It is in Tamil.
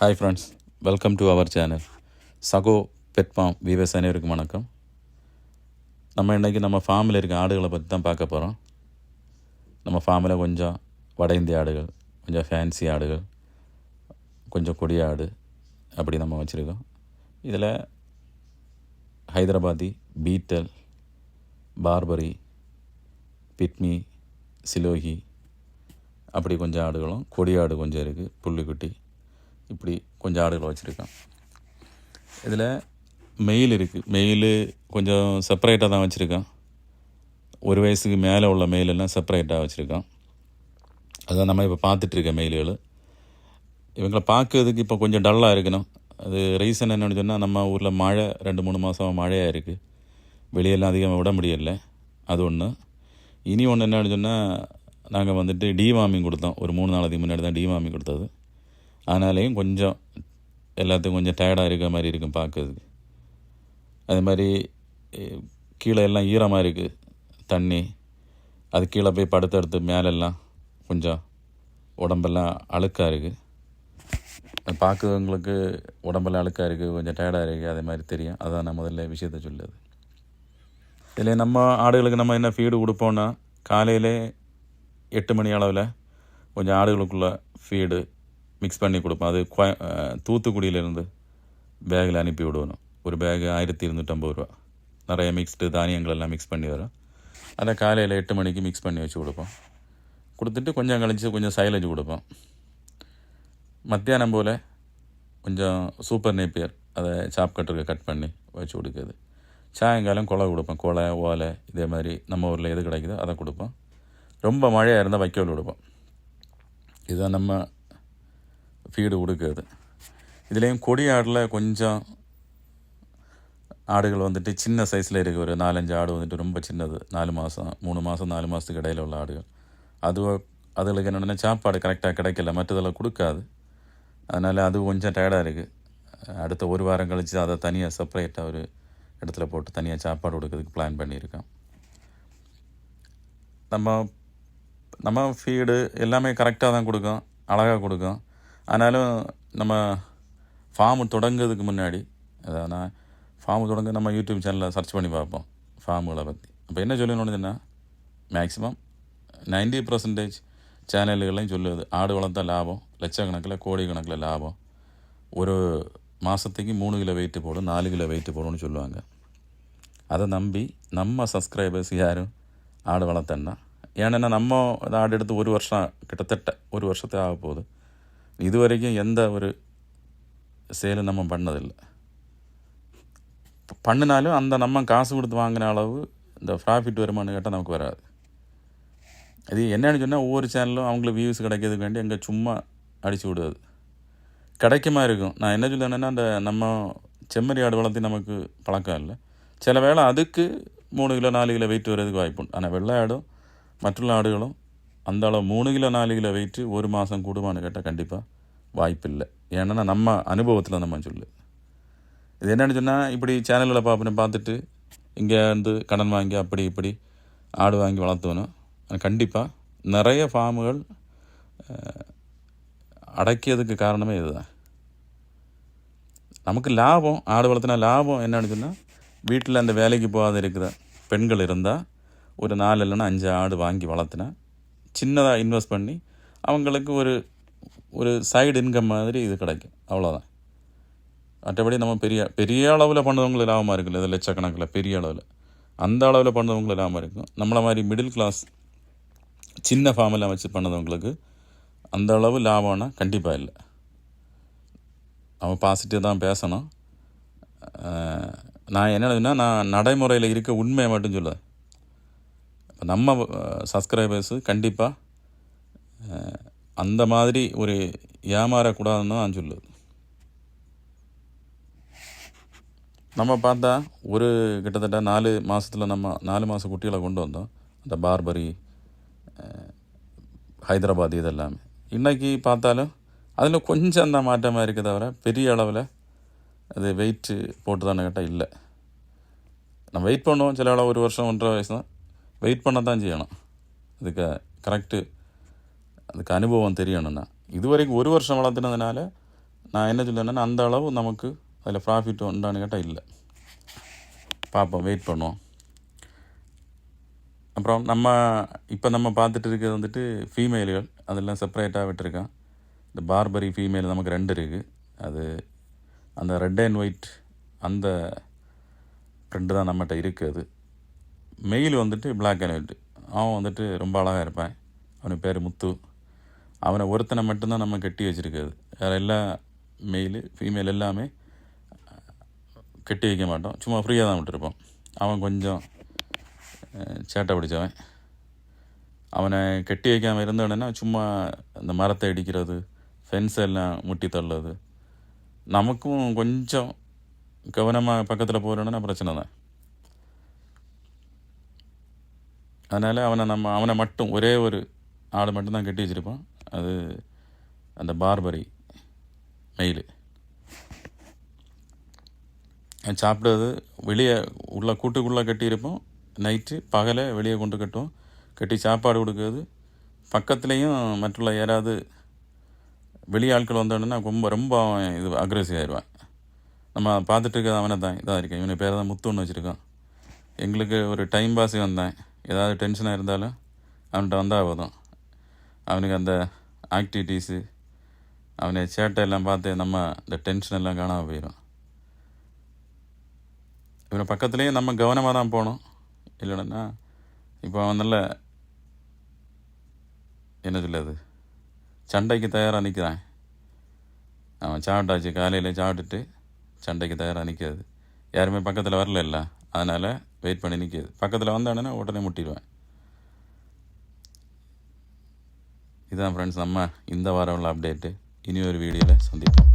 Hi friends welcome to our channel சகோ பெட் ஃபார்ம் வீவர்ஸ் அனைவருக்கும் வணக்கம். நம்ம இன்றைக்கி நம்ம ஃபார்மில் இருக்க ஆடுகளை பற்றி தான் பார்க்க போகிறோம் நம்ம ஃபார்மில் கொஞ்சம் வட இந்திய ஆடுகள் கொஞ்சம் ஃபேன்சி ஆடுகள் கொஞ்சம் கொடிய ஆடு அப்படி நம்ம வச்சுருக்கோம். இதில் ஹைதராபாதி பீட்டல் பார்பரி பிட்மி சிலோகி அப்படி கொஞ்சம் ஆடுகளும் கொடி ஆடு கொஞ்சம் இருக்குது புள்ளிக்குட்டி. இப்படி கொஞ்சம் ஆடுகள் வச்சுருக்கேன். இதில் மெயில் இருக்குது மெயில் கொஞ்சம் செப்பரேட்டாக தான் வச்சுருக்கேன். ஒரு வயசுக்கு மேலே உள்ள மெயிலெல்லாம் செப்பரேட்டாக வச்சுருக்கேன். அதான் நம்ம இப்போ பார்த்துட்ருக்க மெயில்கள் இவங்களை பார்க்கறதுக்கு இப்போ கொஞ்சம் டல்லாக இருக்கணும். அது ரீசன் என்னென்னு சொன்னால் நம்ம ஊரில் மழை ரெண்டு மூணு மாதம் மழையாக இருக்குது வெளியெல்லாம் அதிகமாக விட முடியல. அது ஒன்று இனி ஒன்று என்னென்னு சொன்னால் நாங்கள் வந்துட்டு டிவார்மிங் கொடுத்தோம். ஒரு மூணு நாளைக்கு முன்னாடி தான் டிவார்மிங் கொடுத்தது. ஆனாலையும் கொஞ்சம் எல்லாத்துக்கும் கொஞ்சம் டயர்டாக இருக்கிற மாதிரி இருக்கும் பார்க்குறதுக்கு. அது மாதிரி கீழே எல்லாம் ஈரமாக இருக்குது தண்ணி. அது கீழே போய் படுத்தெடுத்து மேலெல்லாம் கொஞ்சம் உடம்பெல்லாம் அழுக்காக இருக்குது அது பார்க்குறவங்களுக்கு உடம்பெல்லாம் அழுக்காக இருக்குது கொஞ்சம் டயர்டாக இருக்குது அதே மாதிரி தெரியும். அதான் நான் முதல்ல விஷயத்த சொல்லுது இதில் நம்ம ஆடுகளுக்கு நம்ம என்ன ஃபீடு கொடுப்போம்னா காலையிலே எட்டு மணி அளவில் கொஞ்சம் ஆடுகளுக்குள்ள ஃபீடு மிக்ஸ் பண்ணி கொடுப்போம். அது கோய தூத்துக்குடியிலேருந்து பேக்கில் அனுப்பி விடுவணும் ஒரு பேக் ஆயிரத்தி இருநூற்றம்பது ரூபா. நிறைய மிக்ஸ்டு தானியங்கள் எல்லாம் மிக்ஸ் பண்ணி வரும். அதை காலையில் எட்டு மணிக்கு மிக்ஸ் பண்ணி வச்சு கொடுப்போம். கொடுத்துட்டு கொஞ்சம் கழிச்சு கொஞ்சம் சைலேஜ் கொடுப்போம். மத்தியானம் போல் கொஞ்சம் சூப்பர் நேப்பியர் அதை சாப் கட்டருக்கு கட் பண்ணி வச்சு கொடுக்குறது. சாயங்காலம் கொலை கொடுப்போம். கொலை ஓலை இதே மாதிரி நம்ம ஊரில் எது கிடைக்குதோ அதை கொடுப்போம். ரொம்ப மழையாக இருந்தால் வைக்கோல் கொடுப்போம். இதுதான் நம்ம ஃபீடு கொடுக்குது இதுலேயும் கொடி ஆடில் கொஞ்சம் ஆடுகள் வந்துட்டு சின்ன சைஸில் இருக்குது ஒரு நாலஞ்சு ஆடு வந்துட்டு ரொம்ப சின்னது. நாலு மாதம் மூணு மாதம் நாலு மாதத்துக்கு இடையில உள்ள ஆடுகள். அது அதுகளுக்கு என்னென்னா சாப்பாடு கரெக்டாக கிடைக்கல. மற்றதெல்லாம் கொடுக்காது. அதனால் அது கொஞ்சம் டயர்டாக இருக்குது அடுத்த ஒரு வாரம் கழித்து அதை தனியாக செப்பரேட்டாக ஒரு இடத்துல போட்டு தனியாக சாப்பாடு கொடுக்கறதுக்கு பிளான் பண்ணியிருக்கோம். நம்ம நம்ம ஃபீடு எல்லாமே கரெக்டாக தான் கொடுக்கும். அழகாக கொடுக்கும். ஆனாலும் நம்ம ஃபார்ம் தொடங்குறதுக்கு முன்னாடி அதாவது நான் ஃபார்ம் தொடங்க நம்ம யூடியூப் சேனலில் சர்ச் பண்ணி பார்ப்போம் ஃபார்முகளை பற்றி அப்போ என்ன சொல்லணும்னு மேக்ஸிமம் நைன்டி பர்சன்டேஜ் சேனல்களையும் சொல்லுது ஆடு வளர்த்தா லாபம் லட்சக்கணக்கில் கோடி கணக்கில் லாபம். ஒரு மாதத்துக்கு மூணு கிலோ வெயிட்டு போடும் நாலு கிலோ வெயிட்டு போடும்னு சொல்லுவாங்க. அதை நம்பி நம்ம சப்ஸ்கிரைபர்ஸ் யாரும் ஆடு வளர்த்தன்னா. ஏன்னா நம்ம ஆடு எடுத்து ஒரு வருஷம் கிட்டத்தட்ட ஒரு வருஷத்தை ஆக போகுது இதுவரைக்கும் எந்த ஒரு சேலும் நம்ம பண்ணதில்லை. பண்ணினாலும் அந்த நம்ம காசு கொடுத்து வாங்கின அளவு இந்த ப்ராஃபிட் வருமானு கேட்டால் நமக்கு வராது. அது என்னென்னு சொன்னால் ஒவ்வொரு சேனலும் அவங்களுக்கு வியூஸ் கிடைக்கிறதுக்கு வேண்டி அங்கே சும்மா அடித்து விடுவது கிடைக்குமா இருக்கும். நான் என்ன சொல்லுவேன்னா அந்த நம்ம செம்மறி ஆடு வளர்த்தி நமக்கு பழக்கம் இல்லை. சில வேளை அதுக்கு மூணு கிலோ நாலு கிலோ வெயிட் வர்றதுக்கு வாய்ப்புண்டு ஆனால் வெள்ளை ஆடும் மற்றுள்ள ஆடுகளும் அந்த அளவு மூணு கிலோ நாலு கிலோ வெயிட்டு ஒரு மாதம் கூடுமான்னு கேட்டால் கண்டிப்பாக வாய்ப்பு இல்லை ஏன்னா நம்ம அனுபவத்தில் நம்ம சொல்லு. இது என்னென்னு சொன்னால் இப்படி சேனல்களை பார்ப்பேன் பார்த்துட்டு இங்கே வந்து கடன் வாங்கி அப்படி இப்படி ஆடு வாங்கி வளர்த்தணும் கண்டிப்பாக நிறைய ஃபார்முகள் அடக்கியதுக்கு காரணமே இதுதான். நமக்கு லாபம் ஆடு வளர்த்தினா லாபம் என்னன்னு சொன்னால் வீட்டில் அந்த வேலைக்கு போகாத இருக்கிற பெண்கள் இருந்தால் ஒரு நாலு இல்லைன்னா அஞ்சு ஆடு வாங்கி வளர்த்தினா சின்னதாக இன்வெஸ்ட் பண்ணி அவங்களுக்கு ஒரு ஒரு சைடு இன்கம் மாதிரி இது கிடைக்கும். அவ்வளோதான் மற்றபடி நம்ம பெரிய பெரிய அளவில் பண்ணுறவங்களுக்கு லாபமாக இருக்குல்ல இது லட்சக்கணக்கில் பெரிய அளவில். அந்த அளவில் பண்ணவங்களுக்கு லாபமாக இருக்கும். நம்மளை மாதிரி மிடில் கிளாஸ் சின்ன ஃபார்மில் வச்சு பண்ணதவங்களுக்கு அந்த அளவு லாபம்னா கண்டிப்பாக இல்லை. அவன் பாசிட்டிவ் தான் பேசணும். நான் என்னதுன்னா நான் நடைமுறையில் இருக்க உண்மையை மட்டும் சொல்லுவேன் இப்போ நம்ம சப்ஸ்கிரைபர்ஸு கண்டிப்பாக அந்த மாதிரி ஒரு ஏமாறக்கூடாதுன்னு தான் சொல்லு சொல்லுது நம்ம பார்த்தா ஒரு கிட்டத்தட்ட நாலு மாதத்தில் நம்ம நாலு மாத குட்டிகளை கொண்டு வந்தோம். அந்த பார்பரி ஹைதராபாத் இதெல்லாமே. இன்றைக்கி பார்த்தாலும் அதில் கொஞ்சம் அந்த மாற்றமாக இருக்க தவிர பெரிய அளவில் அது வெயிட்டு போட்டு தானே கேட்டால் இல்லை. நம்ம வெயிட் பண்ணுவோம். சில அளவு ஒரு வருஷம் ஒன்றரை வயசு தான் வெயிட் பண்ண தான் செய்யணும். அதுக்கு கரெக்டு அதுக்கு அனுபவம் தெரியணும்னா. இது வரைக்கும் ஒரு வருஷம் வளர்த்துனதுனால நான் என்ன சொல்லுவேன்னா அந்த அளவு நமக்கு அதில் ப்ராஃபிட் உண்டான்னு கேட்டால் இல்லை. பார்ப்போம் வெயிட் பண்ணுவோம். அப்புறம் நம்ம இப்போ நம்ம பார்த்துட்டு இருக்கிறது வந்துட்டு ஃபீமேல்கள் அதெல்லாம் செப்பரேட்டாக விட்டுருக்கான். இந்த பார்பரி ஃபீமேல் நமக்கு ரெண்டு இருக்குது அது அந்த ரெட் அண்ட் ஒயிட் அந்த ப்ரிண்ட் தான் நம்மகிட்ட இருக்குது அது. மெயில் வந்துட்டு பிளாக் அண்ட் ஒயிட் அவன் வந்துட்டு ரொம்ப அழகாக இருப்பான். அவனுக்கு பேர் முத்து. அவனை ஒருத்தனை மட்டும்தான் நம்ம கட்டி வச்சுருக்கிறது. வேறு எல்லா மெயிலு ஃபீமேல் எல்லாமே கட்டி வைக்க மாட்டோம். சும்மா ஃப்ரீயாக தான் விட்டுருப்போம். அவன் கொஞ்சம் சேட்டை பிடிச்சவன். அவனை கட்டி வைக்காமல் இருந்தவனா சும்மா இந்த மரத்தை இடிக்கிறது ஃபென்ஸ் எல்லாம் முட்டி தள்ளுறது. நமக்கும் கொஞ்சம் கவனமாக பக்கத்தில் போகிறோன்னா பிரச்சனை தான். அதனால் அவனை நம்ம அவனை மட்டும் ஒரே ஒரு ஆடு மட்டும்தான் கட்டி வச்சுருப்பான் அது அந்த பார்பரி மெயில். சாப்பிடுறது வெளியே உள்ள கூட்டுக்குள்ளே கட்டியிருப்போம் நைட்டு பகலை வெளியே கொண்டு கட்டுவோம். கட்டி சாப்பாடு கொடுக்கறது. பக்கத்துலேயும் மற்றுள்ள யாராவது வெளி ஆட்கள் வந்தோடனே ரொம்ப ரொம்ப அவன் இது அக்ரெசிவ் ஆயிடுவான். நம்ம பார்த்துட்டு இருக்கிறது அவனை தான் இதாக இருக்கேன். இவனை பேர் தான் முத்துன்னு வச்சுருக்கான். எங்களுக்கு ஒரு டைம் பாஸ் வந்தேன் ஏதாவது டென்ஷனாக இருந்தாலும் அவன்கிட்ட வந்தால் போதும். அவனுக்கு அந்த ஆக்டிவிட்டீஸு அவனை சேட்டை எல்லாம் பார்த்து நம்ம இந்த டென்ஷன் எல்லாம் காணாமல் போயிடும் இவனை பக்கத்துலேயே நம்ம கவனமாக தான் போகணும். இல்லைன்னா இப்போ அவன் நல்ல என்ன சொல்லுது சண்டைக்கு தயாராக நிற்கிறான் அவன் சாப்பிட்டாச்சு காலையில் சாப்பிட்டுட்டு சண்டைக்கு தயாராக நிற்காது யாருமே பக்கத்தில் வரல இல்லை. அதனால் வெயிட் பண்ணி நிற்கிது பக்கத்தில் வந்தானே உடனே முட்டிடுவேன். இதான் ஃப்ரெண்ட்ஸ் நம்ம இந்த வாரம் உள்ள அப்டேட்டு இனி ஒரு வீடியோவில் சந்திப்போம்.